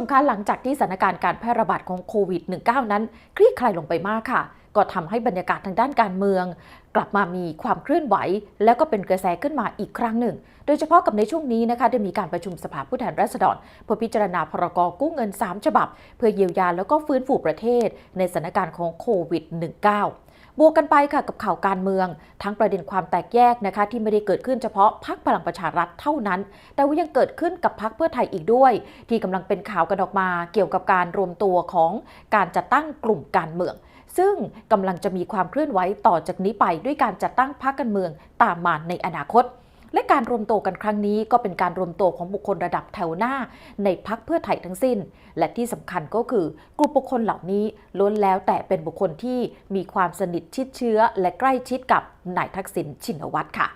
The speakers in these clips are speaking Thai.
มคะหลังจากที่สถานการณ์การแพร่ระบาดของโควิด -19 นั้น คลี่คลายลงไปมากค่ะ ก็ทำให้บรรยากาศทางด้านการเมือง กลับมามีความเคลื่อนไหว แล้วก็เป็นกระแสขึ้นมาอีกครั้งหนึ่ง โดยเฉพาะกับในช่วงนี้นะคะได้มีการประชุมสภาผู้แทนราษฎรเพื่อพิจารณาพรกกู้เงิน 3 ฉบับ เพื่อเยียวยาแล้วก็ฟื้นฟูประเทศ ในสถานการณ์ของโควิด -19 บวกกันไปค่ะกับข่าวการเมือง ทั้งประเด็นความแตกแยกนะคะที่ไม่ได้เกิดขึ้นเฉพาะพักพลังประชารัฐเท่านั้น แต่ว่ายังเกิดขึ้นกับพักเพื่อไทยอีกด้วย ที่กำลังเป็นข่าวกันออกมา เกี่ยวกับการรวมตัวของการจัดตั้งกลุ่มการเมือง ซึ่งกำลังจะมีความเคลื่อนไหวต่อจากนี้ไปด้วยการจัดตั้งพรรคการเมืองตามมาในอนาคต และการรวมตัวกันครั้งนี้ก็เป็นการรวมตัวของบุคคลระดับแถวหน้า ในพักเพื่อไทยทั้งสิ้น และที่สำคัญก็คือกลุ่มบุคคลเหล่านี้ล้วนแล้วแต่เป็นบุคคลที่มีความสนิทชิดเชื้อ และใกล้ชิดกับนายทักษิณชินวัตรค่ะ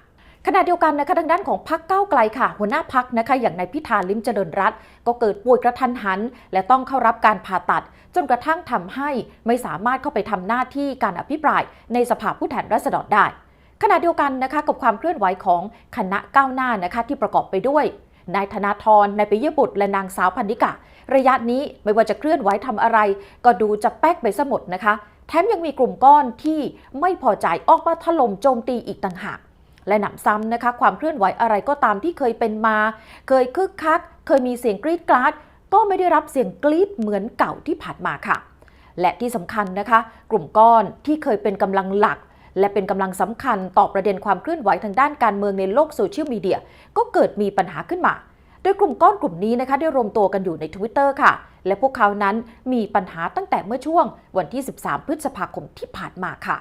ขณะเดียวกันนะคะทางด้านของพักเก้าไกลค่ะ หัวหน้าพักนะคะอย่างนายพิธาลิมเจริญรัตก็เกิดป่วยกระทันหัน และต้องเข้ารับการผ่าตัด จนกระทั่งทำให้ไม่สามารถเข้าไปทำหน้าที่การอภิปรายในสภาผู้แทนราษฎรได้ ขณะเดียวกันนะคะกับความเคลื่อนไหวของคณะก้าวหน้านะคะที่ประกอบไปด้วยนายธนาธรนายปิยบุตรและนางสาวพันธิการะยะนี้ไม่ว่าจะเคลื่อนไหวทำอะไร ก็ดูจะแป๊กไปซะหมดนะคะ แถมยังมีกลุ่มก้อนที่ไม่พอใจออกมาถล่มโจมตีอีกต่างหากและหนำซ้ำนะคะ ความเคลื่อนไหวอะไรก็ตามที่เคยเป็นมา เคยคึกคัก เคยมีเสียงกรีดกราดก็ไม่ได้รับเสียงกรีดเหมือนเก่าที่ผ่านมาค่ะ และที่สำคัญนะคะ กลุ่มก้อนที่เคยเป็นกำลังหลัก และเป็นกำลังสำคัญต่อประเด็นความเคลื่อนไหวทางด้านการเมืองในโลกโซเชียลมีเดียก็เกิดมีปัญหาขึ้นมา โดยกลุ่มก้อนกลุ่มนี้นะคะได้รวมตัวกันอยู่ใน Twitter ค่ะ และพวกเขานั้นมีปัญหาตั้งแต่เมื่อช่วงวันที่ 13 พฤษภาคมที่ผ่านมาค่ะ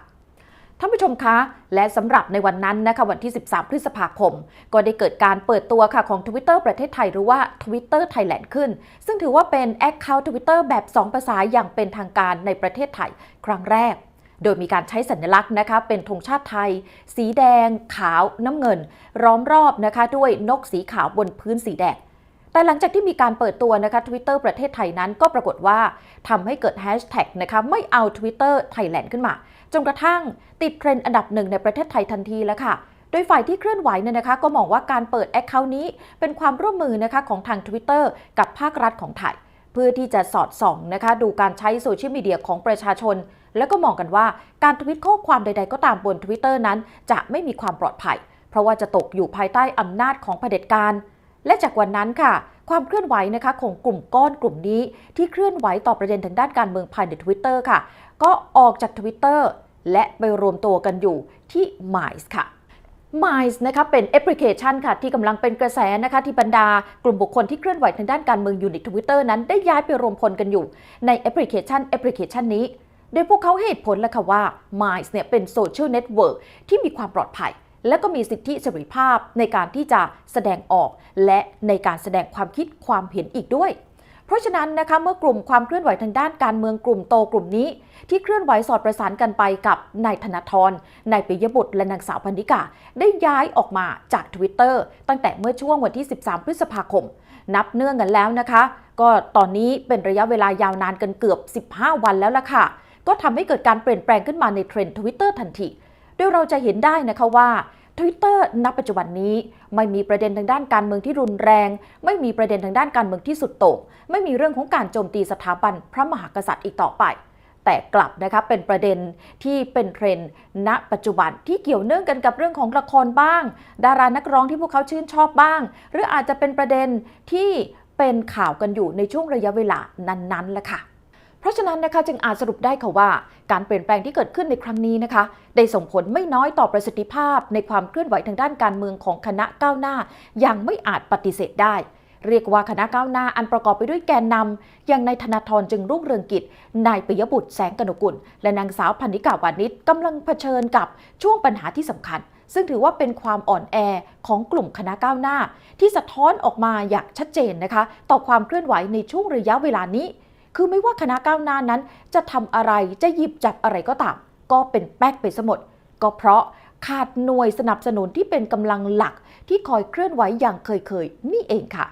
ท่านผู้ชมคะ และสำหรับในวันนั้นนะคะวันที่ 13 พฤษภาคม ก็ได้เกิดการเปิดตัวค่ะของ Twitter ประเทศไทยหรือว่า Twitter Thailand ขึ้น ซึ่งถือว่าเป็น Account Twitter แบบ 2 ภาษาอย่างเป็นทางการในประเทศไทย ครั้งแรก โดยมีการใช้สัญลักษณ์นะคะเป็นธงชาติไทย สีแดง ขาวน้ำเงินล้อมรอบนะคะด้วยนกสีขาวบนพื้นสีแดงแต่หลังจากที่มีการเปิดตัวนะคะ Twitter ประเทศไทยนั้นก็ปรากฏว่าทำให้เกิดแฮชแท็กนะคะไม่เอา Twitter Thailand ขึ้นมา จนกระทั่งติดเทรนด์อันดับหนึ่งในประเทศไทยทันทีแล้วค่ะโดยฝ่ายที่เคลื่อนไหวเนี่ยนะคะ ก็มองว่าการเปิดแอคเคาท์นี้เป็นความร่วมมือนะคะของทาง Twitter กับภาครัฐของไทย เพื่อที่จะสอดส่องนะคะดูการใช้โซเชียลมีเดียของประชาชน แล้วก็มองกันว่าการทวิตข้อความใด ๆ ก็ตามบน Twitter นั้น จะไม่มีความปลอดภัย เพราะว่าจะตกอยู่ภายใต้อำนาจของเผด็จการ และจากวันนั้นค่ะ ความเคลื่อนไหวนะคะของกลุ่มก้อนกลุ่มนี้ ที่เคลื่อนไหวต่อประเด็นทางด้านการเมืองภายใน Twitter ค่ะ ก็ออกจาก Twitter และไปรวมตัวกันอยู่ที่ Minds ค่ะ Minds นะคะเป็นแอปพลิเคชันค่ะที่กำลังเป็นกระแสนะคะที่บรรดากลุ่มบุคคลที่เคลื่อนไหวทางด้านการเมืองอยู่ใน Twitter นั้นได้ย้ายไปรวมพลกันอยู่ ในแอปพลิเคชันแอปพลิเคชันนี้ โดยพวกเขาเหตุผลแล้วค่ะว่า m i n d เนี่ยเป็นโซเชียลเน็ตเวิร์กที่มีความปลอดภัย และก็มีสิทธิเสรีภาพในการที่จะแสดงออก และในการแสดงความคิดความเห็นอีกด้วย เพราะฉะนั้นนะคะเมื่อกลุ่มความเคลื่อนไหวทางด้านการเมืองกลุ่มโตกลุ่มนี้ ที่เคลื่อนไหวสอดประสานกันไปกับนายธนาธรนายปิยบุตรและนางสาวพันธิกาได้ย้ายออกมาจาก Twitter ตั้งแต่เมื่อช่วงวันที่ 13 พฤษภาคม นับเนื่องกันแล้วนะคะ ก็ตอนนี้เป็นระยะเวลายาวนานกันเกือบ 15 วันแล้วล่ะค่ะ ก็ทำให้เกิดการเปลี่ยนแปลงขึ้นมาในเทรนด์ Twitter ทันทีโดยเราจะเห็นได้นะคะว่า Twitter ณปัจจุบันนี้ไม่มีประเด็นทางด้านการเมืองที่รุนแรง ไม่มีประเด็นทางด้านการเมืองที่สุดโต่งไม่มีเรื่องของการโจมตีสถาบันพระมหากษัตริย์อีกต่อไป แต่กลับนะคะเป็นประเด็นที่เป็นเทรนด์ณปัจจุบันที่เกี่ยวเนื่องกันกับเรื่องของละครบ้าง ดารานักร้องที่พวกเขาชื่นชอบบ้าง หรืออาจจะเป็นประเด็นที่เป็นข่าวกันอยู่ในช่วงระยะเวลานั้นๆแหละค่ะ เพราะฉะนั้นนะคะจึงอาจสรุปได้ค่ะว่า การเปลี่ยนแปลงที่เกิดขึ้นในครั้งนี้นะคะ ได้ส่งผลไม่น้อยต่อประสิทธิภาพ ในความเคลื่อนไหวทางด้านการเมืองของคณะก้าวหน้า อย่างไม่อาจปฏิเสธได้ เรียกว่าคณะก้าวหน้าอันประกอบไปด้วยแกนนำอย่างนายธนาธรจึงรุ่งเรืองกิจนายปิยบุตรแสงกนกุล และนางสาวพันนิกาวานิชกำลังเผชิญกับช่วงปัญหาที่สำคัญซึ่งถือว่าเป็นความอ่อนแอของกลุ่มคณะก้าวหน้า ที่สะท้อนออกมาอย่างชัดเจนนะคะ ต่อความเคลื่อนไหวในช่วงระยะเวลานี้ คือไม่ว่าคณะก้าวหน้านั้น จะทำอะไรจะหยิบจับอะไรก็ตาม ก็เป็นแป๊กไปสมดก็เพราะขาดหน่วยสนับสนุนที่เป็นกำลังหลักที่คอยเคลื่อนไหวอย่างเคยๆนี่เองค่ะ